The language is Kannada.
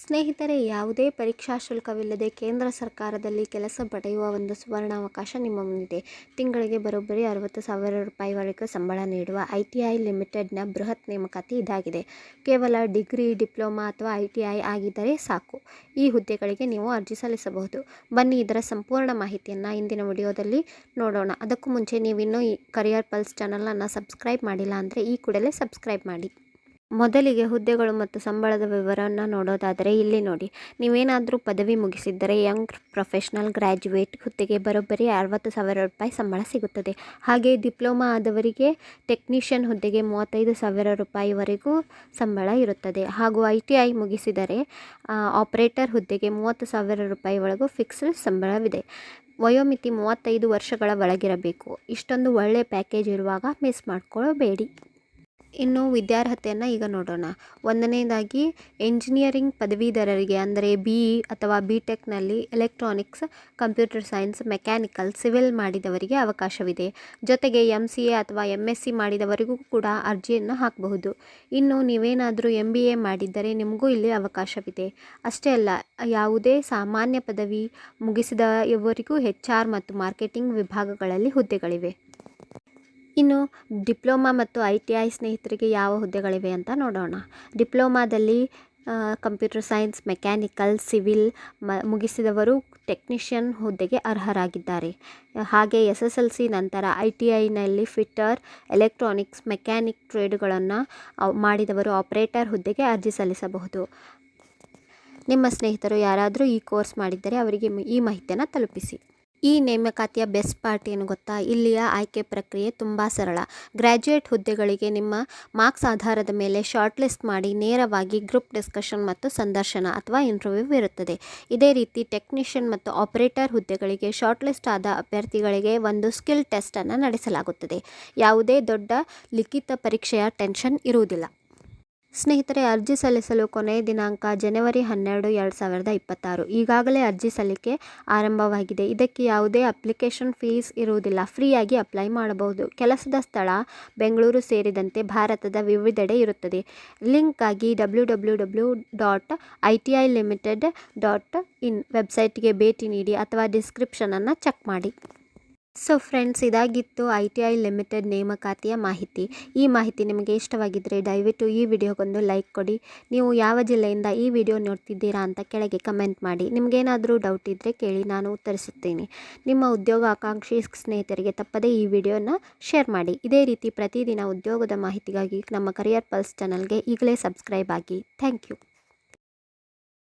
ಸ್ನೇಹಿತರೆ, ಯಾವುದೇ ಪರೀಕ್ಷಾ ಶುಲ್ಕವಿಲ್ಲದೆ ಕೇಂದ್ರ ಸರ್ಕಾರದಲ್ಲಿ ಕೆಲಸ ಪಡೆಯುವ ಒಂದು ಸುವರ್ಣಾವಕಾಶ ನಿಮ್ಮ ಮುಂದಿದೆ. ತಿಂಗಳಿಗೆ ಬರೋಬ್ಬರಿ ಅರವತ್ತು ಸಾವಿರ ರೂಪಾಯಿವರೆಗೂ ಸಂಬಳ ನೀಡುವ ಐ ಟಿ ಐ ಲಿಮಿಟೆಡ್ನ ಬೃಹತ್ ನೇಮಕಾತಿ ಇದಾಗಿದೆ. ಕೇವಲ ಡಿಗ್ರಿ, ಡಿಪ್ಲೊಮಾ ಅಥವಾ ಐ ಟಿ ಐ ಆಗಿದ್ದರೆ ಸಾಕು. ಈ ಹುದ್ದೆಗಳಿಗೆ ನೀವು ಅರ್ಜಿ ಸಲ್ಲಿಸಬಹುದು. ಬನ್ನಿ, ಇದರ ಸಂಪೂರ್ಣ ಮಾಹಿತಿಯನ್ನು ಇಂದಿನ ವಿಡಿಯೋದಲ್ಲಿ ನೋಡೋಣ. ಅದಕ್ಕೂ ಮುಂಚೆ ನೀವಿನ್ನೂ ಈ ಕರಿಯರ್ ಪಲ್ಸ್ ಚಾನಲನ್ನು ಸಬ್ಸ್ಕ್ರೈಬ್ ಮಾಡಿಲ್ಲ ಅಂದರೆ ಈ ಕೂಡಲೇ ಸಬ್ಸ್ಕ್ರೈಬ್ ಮಾಡಿ. ಮೊದಲಿಗೆ ಹುದ್ದೆಗಳು ಮತ್ತು ಸಂಬಳದ ವಿವರವನ್ನು ನೋಡೋದಾದರೆ ಇಲ್ಲಿ ನೋಡಿ. ನೀವೇನಾದರೂ ಪದವಿ ಮುಗಿಸಿದ್ದರೆ ಯಂಗ್ ಪ್ರೊಫೆಷ್ನಲ್ ಗ್ರ್ಯಾಜುಯೇಟ್ ಹುದ್ದೆಗೆ ಬರೋಬ್ಬರಿ ಅರವತ್ತು ಸಾವಿರ ರೂಪಾಯಿ ಸಂಬಳ ಸಿಗುತ್ತದೆ. ಹಾಗೆ ಡಿಪ್ಲೊಮಾ ಆದವರಿಗೆ ಟೆಕ್ನಿಷಿಯನ್ ಹುದ್ದೆಗೆ ಮೂವತ್ತೈದು ಸಾವಿರ ರೂಪಾಯಿವರೆಗೂ ಸಂಬಳ ಇರುತ್ತದೆ. ಹಾಗೂ ಐ ಟಿ ಐ ಮುಗಿಸಿದರೆ ಆಪರೇಟರ್ ಹುದ್ದೆಗೆ ಮೂವತ್ತು ಸಾವಿರ ರೂಪಾಯಿವರೆಗೂ ಫಿಕ್ಸ್ಡ್ ಸಂಬಳವಿದೆ. ವಯೋಮಿತಿ ಮೂವತ್ತೈದು ವರ್ಷಗಳ ಒಳಗಿರಬೇಕು. ಇಷ್ಟೊಂದು ಒಳ್ಳೆಯ ಪ್ಯಾಕೇಜ್ ಇರುವಾಗ ಮಿಸ್ ಮಾಡ್ಕೊಳ್ಳಬೇಡಿ ಇನ್ನು ವಿದ್ಯಾರ್ಹತೆಯನ್ನು ಈಗ ನೋಡೋಣ. ಒಂದನೇದಾಗಿ ಎಂಜಿನಿಯರಿಂಗ್ ಪದವೀಧರರಿಗೆ ಅಂದರೆ ಬಿ ಇ ಅಥವಾ B ಟೆಕ್ನಲ್ಲಿ electronics computer science mechanical civil ಮಾಡಿದವರಿಗೆ ಅವಕಾಶವಿದೆ. ಜೊತೆಗೆ ಎಂ ಸಿ ಎ ಅಥವಾ ಎಂ ಎಸ್ ಸಿ ಮಾಡಿದವರಿಗೂ ಕೂಡ ಅರ್ಜಿಯನ್ನು ಹಾಕಬಹುದು. ಇನ್ನು ನೀವೇನಾದರೂ ಎಂ ಬಿ ಎ ಮಾಡಿದ್ದರೆ ನಿಮಗೂ ಇಲ್ಲಿ ಅವಕಾಶವಿದೆ. ಅಷ್ಟೇ ಅಲ್ಲ, ಯಾವುದೇ ಸಾಮಾನ್ಯ ಪದವಿ ಮುಗಿಸಿದ ಇವರಿಗೂ ಹೆಚ್ ಆರ್ ಮತ್ತು ಮಾರ್ಕೆಟಿಂಗ್ ವಿಭಾಗಗಳಲ್ಲಿ ಹುದ್ದೆಗಳಿವೆ. ಇನ್ನು ಡಿಪ್ಲೊಮಾ ಮತ್ತು ಐ ಟಿ ಐ ಸ್ನೇಹಿತರಿಗೆ ಯಾವ ಹುದ್ದೆಗಳಿವೆ ಅಂತ ನೋಡೋಣ. ಡಿಪ್ಲೊಮಾದಲ್ಲಿ ಕಂಪ್ಯೂಟರ್ ಸೈನ್ಸ್, ಮೆಕ್ಯಾನಿಕಲ್, ಸಿವಿಲ್ ಮ, ಮುಗಿಸಿದವರು ಟೆಕ್ನಿಷಿಯನ್ ಹುದ್ದೆಗೆ ಅರ್ಹರಾಗಿದ್ದಾರೆ. ಹಾಗೆ ಎಸ್ ಎಸ್ ಎಲ್ ಸಿ ನಂತರ ಐ ಟಿ ಐನಲ್ಲಿ ಫಿಟ್ಟರ್, ಎಲೆಕ್ಟ್ರಾನಿಕ್ಸ್, ಮೆಕ್ಯಾನಿಕ್ ಟ್ರೇಡ್ಗಳನ್ನು ಮಾಡಿದವರು ಆಪರೇಟರ್ ಹುದ್ದೆಗೆ ಅರ್ಜಿ ಸಲ್ಲಿಸಬಹುದು. ನಿಮ್ಮ ಸ್ನೇಹಿತರು ಯಾರಾದರೂ ಈ ಕೋರ್ಸ್ ಮಾಡಿದ್ದರೆ ಅವರಿಗೆ ಈ ಮಾಹಿತಿಯನ್ನು ತಲುಪಿಸಿ. ಈ ನೇಮಕಾತಿಯ ಬೆಸ್ಟ್ ಪಾರ್ಟ್ ಏನು ಗೊತ್ತಾ? ಇಲ್ಲಿಯ ಆಯ್ಕೆ ಪ್ರಕ್ರಿಯೆ ತುಂಬ ಸರಳ. ಗ್ರ್ಯಾಜುಯೇಟ್ ಹುದ್ದೆಗಳಿಗೆ ನಿಮ್ಮ ಮಾರ್ಕ್ಸ್ ಆಧಾರದ ಮೇಲೆ ಶಾರ್ಟ್ ಲಿಸ್ಟ್ ಮಾಡಿ ನೇರವಾಗಿ ಗ್ರೂಪ್ ಡಿಸ್ಕಷನ್ ಮತ್ತು ಸಂದರ್ಶನ ಅಥವಾ ಇಂಟರ್ವ್ಯೂ ಇರುತ್ತದೆ. ಇದೇ ರೀತಿ ಟೆಕ್ನಿಷಿಯನ್ ಮತ್ತು ಆಪರೇಟರ್ ಹುದ್ದೆಗಳಿಗೆ ಶಾರ್ಟ್ ಲಿಸ್ಟ್ ಆದ ಅಭ್ಯರ್ಥಿಗಳಿಗೆ ಒಂದು ಸ್ಕಿಲ್ ಟೆಸ್ಟನ್ನು ನಡೆಸಲಾಗುತ್ತದೆ. ಯಾವುದೇ ದೊಡ್ಡ ಲಿಖಿತ ಪರೀಕ್ಷೆಯ ಟೆನ್ಷನ್ ಇರುವುದಿಲ್ಲ. ಸ್ನೇಹಿತರೆ, ಅರ್ಜಿ ಸಲ್ಲಿಸಲು ಕೊನೆಯ ದಿನಾಂಕ ಜನವರಿ ಹನ್ನೆರಡು, ಎರಡು ಸಾವಿರದ ಇಪ್ಪತ್ತಾರು. ಈಗಾಗಲೇ ಅರ್ಜಿ ಸಲ್ಲಿಕೆ ಆರಂಭವಾಗಿದೆ. ಇದಕ್ಕೆ ಯಾವುದೇ ಅಪ್ಲಿಕೇಶನ್ ಫೀಸ್ ಇರುವುದಿಲ್ಲ. ಫ್ರೀಯಾಗಿ ಅಪ್ಲೈ ಮಾಡಬಹುದು. ಕೆಲಸದ ಸ್ಥಳ ಬೆಂಗಳೂರು ಸೇರಿದಂತೆ ಭಾರತದ ವಿವಿಧೆಡೆ ಇರುತ್ತದೆ. ಲಿಂಕ್ ಆಗಿ W W W dot I T I limited dot in ವೆಬ್ಸೈಟ್ಗೆ ಭೇಟಿ ನೀಡಿ ಅಥವಾ ಡಿಸ್ಕ್ರಿಪ್ಷನನ್ನು ಚೆಕ್ ಮಾಡಿ. ಸೊ ಫ್ರೆಂಡ್ಸ್ ಇದಾಗಿತ್ತು ಐ ಟಿ ಐ ಲಿಮಿಟೆಡ್ ನೇಮಕಾತಿಯ ಮಾಹಿತಿ. ಈ ಮಾಹಿತಿ ನಿಮಗೆ ಇಷ್ಟವಾಗಿದ್ದರೆ ದಯವಿಟ್ಟು ಈ ವಿಡಿಯೋಗೊಂದು ಲೈಕ್ ಕೊಡಿ. ನೀವು ಯಾವ ಜಿಲ್ಲೆಯಿಂದ ಈ ವಿಡಿಯೋ ನೋಡ್ತಿದ್ದೀರಾ ಅಂತ ಕೆಳಗೆ ಕಮೆಂಟ್ ಮಾಡಿ. ನಿಮಗೇನಾದರೂ ಡೌಟ್ ಇದ್ದರೆ ಕೇಳಿ ನಾನು ಉತ್ತರಿಸುತ್ತೇನೆ. ನಿಮ್ಮ ಉದ್ಯೋಗ ಆಕಾಂಕ್ಷಿ ಸ್ನೇಹಿತರಿಗೆ ತಪ್ಪದೇ ಈ ವಿಡಿಯೋನ ಶೇರ್ ಮಾಡಿ. ಇದೇ ರೀತಿ ಪ್ರತಿದಿನ ಉದ್ಯೋಗದ ಮಾಹಿತಿಗಾಗಿ ನಮ್ಮ ಕರಿಯರ್ ಪಲ್ಸ್ ಚಾನಲ್ಗೆ ಈಗಲೇ ಸಬ್ಸ್ಕ್ರೈಬ್ ಆಗಿ. Thank you